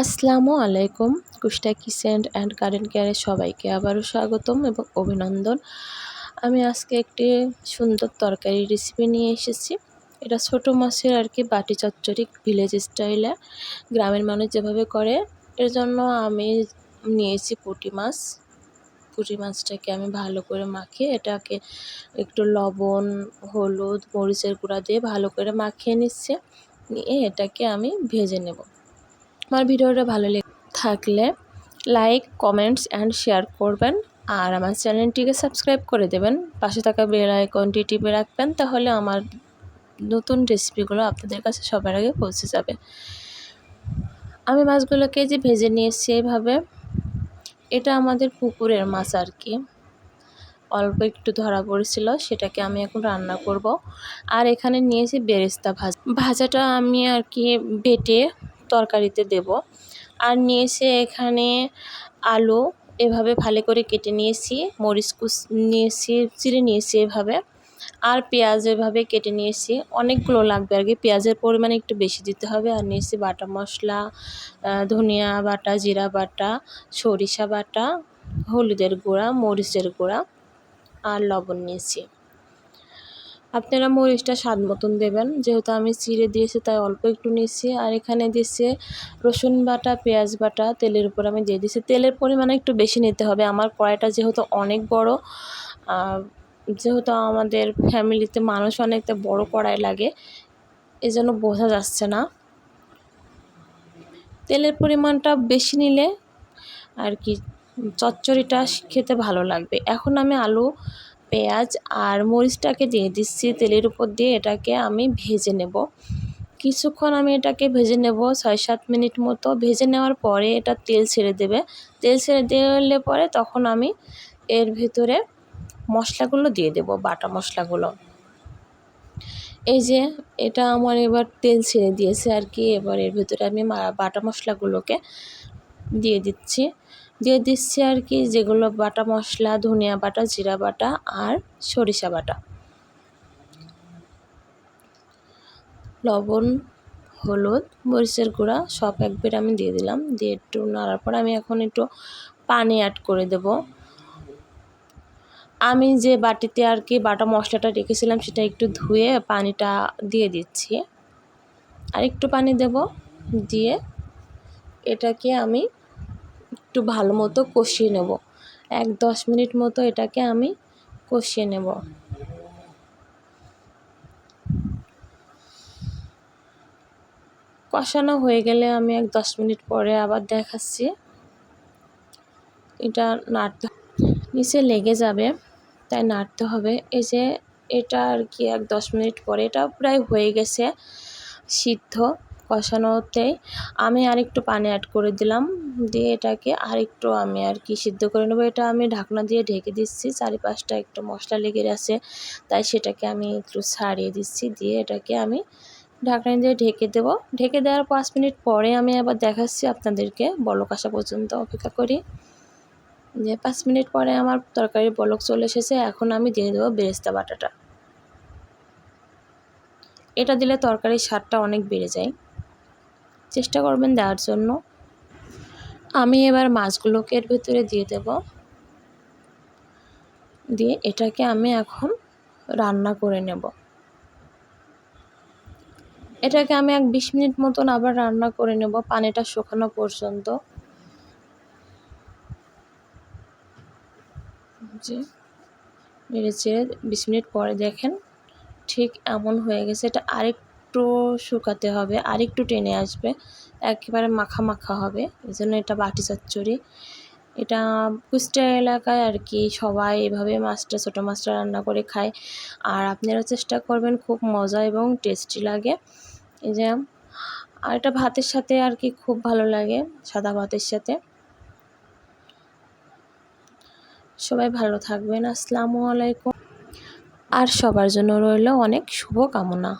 আসসালামু আলাইকুম, কুষ্টা kitchen and garden কেয়ারে সবাইকে আবারও স্বাগতম এবং অভিনন্দন। আমি আজকে একটি সুন্দর তরকারি রেসিপি নিয়ে এসেছি। এটা ছোট মাছের আর কি বাটি চচ্চড়ি ভিলেজ স্টাইলে গ্রামের মানুষ যেভাবে করে, এর জন্য আমি নিয়েছি পুঁটি মাছ। পুঁটি মাছটাকে আমি ভালো করে মাখিয়ে এটাকে একটু লবণ, হলুদ, মরিচের গুঁড়া দিয়ে ভালো করে মাখিয়ে নিচ্ছে। নিয়ে এটাকে আমি ভেজে নেব। আমার ভিডিওটা ভালো লেগে থাকলে লাইক, কমেন্টস, অ্যান্ড শেয়ার করবেন। আর আমার চ্যানেলটিকে সাবস্ক্রাইব করে দেবেন। পাশে থাকা বেল আইকনটি টিপে রাখবেন, তাহলে আমার নতুন রেসিপিগুলো আপনাদের কাছে সবার আগে পৌঁছে যাবে। আমি মাছগুলোকে যে ভেজে নিয়েছি এইভাবে, এটা আমাদের পুকুরের মাছ আর কি। অল্প একটু ধরা পড়েছিল, সেটাকে আমি এখন রান্না করব। আর এখানে নিয়েছি বেরেস্তা ভাজা। ভাজাটা আমি আর কি বেটে তরকারিতে দেব। আর নিয়েছি এখানে আলু এভাবে ভালো করে কেটে নিয়েছি, মরিচ কুচ নিয়েছি, চিড়ে নিয়েছি এভাবে। আর পেঁয়াজ এভাবে কেটে নিয়েছি। অনেকগুলো লাগবে আর কি। পেঁয়াজের পরিমাণ একটু বেশি দিতে হবে। আর নিয়েছি বাটা মশলা ধনিয়া বাটা, জিরা বাটা, সরিষা বাটা, হলুদের গুঁড়া, মরিচের গুঁড়া আর লবণ নিয়েছি। আপনারা মরিচটা স্বাদ মতন দেবেন। যেহেতু আমি চিড়ে দিয়েছি, তাই অল্প একটু নিয়েছি আর এখানে দিয়েছে রসুন বাটা, পেঁয়াজ বাটা, তেলের উপর আমি দিয়ে দিয়েছি তেলের পরিমাণ একটু বেশি নিতে হবে। আমার কড়াইটা যেহেতু অনেক বড় যেহেতু আমাদের ফ্যামিলিতে মানুষ অনেকটা বড় কড়াই লাগে, এজন্য বোঝা যাচ্ছে না। তেলের পরিমাণটা বেশি নিলে আর কি, চচ্চড়িটা খেতে ভালো লাগবে। এখন আমি আলু পেঁয়াজ আর মরিচটাকে দিয়ে দিচ্ছি তেলের উপর দিয়ে এটাকে আমি ভেজে নেব। কিছুক্ষণ আমি এটাকে ভেজে নেব, ছয় সাত মিনিট মতো। ভেজে নেওয়ার পরে এটা তেল ছেড়ে দেবে। তেল ছেড়ে দিলে পরে তখন আমি এর ভিতরে মশলাগুলো দিয়ে দেব, বাটা মশলাগুলো। এই যে এটা আমার এবার তেল ছেড়ে দিয়েছে আর কি। এবার এর ভিতরে আমি বাটা মশলাগুলোকে দিয়ে দিচ্ছি। দিয়ে দিচ্ছি আর কি যেগুলো বাটা মশলা, ধনিয়া বাটা, জিরা বাটা আর সরিষা বাটা। লবণ, হলুদ, মরিচের গুঁড়া সব একবার আমি দিয়ে দিলাম। দিয়ে একটু নাড়ার পর আমি এখন একটু পানি অ্যাড করে দেব। আমি যে বাটিতে আর কি বাটা মশলাটা রেখেছিলাম সেটা একটু ধুয়ে পানিটা দিয়ে দিচ্ছি। আর একটু পানি দেব। দিয়ে এটাকে আমি একটু ভালো মতো কষিয়ে নেব। এক দশ মিনিট মতো এটাকে আমি কষিয়ে নেব। কষানো হয়ে গেলে আমি এক দশ মিনিট পরে আবার দেখাচ্ছি। এটা নাড়তে নিচে লেগে যাবে, তাই নাড়তে হবে। এই যে এটা আর কি এক দশ মিনিট পরে, এটা প্রায় হয়ে গেছে সিদ্ধ। কষানোতেই আমি আরেকটু পানি অ্যাড করে দিলাম। দিয়ে এটাকে আরেকটু আমি আর কি সিদ্ধ করে নেব। এটা আমি ঢাকনা দিয়ে ঢেকে দিচ্ছি, চারিপাশটা একটু মশলা লেগে আছে তাই সেটাকে আমি একটু ছাড়িয়ে দিচ্ছি। দিয়ে এটাকে আমি ঢাকনা দিয়ে ঢেকে দেব। ঢেকে দেওয়ার পাঁচ মিনিট পরে আমি আবার দেখাচ্ছি আপনাদেরকে বলক আসা পর্যন্ত অপেক্ষা করি। যে পাঁচ মিনিট পরে আমার তরকারির বলক চলে এসেছে, এখন আমি দিয়ে দেবো বেরেস্তা বাটাটা। এটা দিলে তরকারির স্বাদটা অনেক বেড়ে যায়। চেষ্টা করবেন দেওয়ার জন্য। আমি এবার মাছগুলোকে এর ভিতরে দিয়ে দেব। দিয়ে এটাকে আমি এখন রান্না করে নেব। এটাকে আমি এক বিশ মিনিট মতন আবার রান্না করে নেব পানিটা শুকানো পর্যন্ত। যে নেড়ে চেড়ে বিশ মিনিট পরে দেখেন ঠিক এমন হয়ে গেছে। এটা আরেকটু শুকাতে হবে আরেকটু টেনে আসবে। একেবারে মাখা মাখা হবে। এই জন্য এটা বাটি চচ্চড়ি। এটা কুষ্টিয়া এলাকায় আর কি সবাই এভাবে মাছটা, ছোটো মাছটা রান্না করে খায়। আর আপনারা চেষ্টা করবেন, খুব মজা এবং টেস্টি লাগে। এই যে, আর এটা ভাতের সাথে আর কি খুব ভালো লাগে, সাদা ভাতের সাথে। সবাই ভালো থাকবেন। আসসালামু আলাইকুম। আর সবার জন্য রইল অনেক শুভ কামনা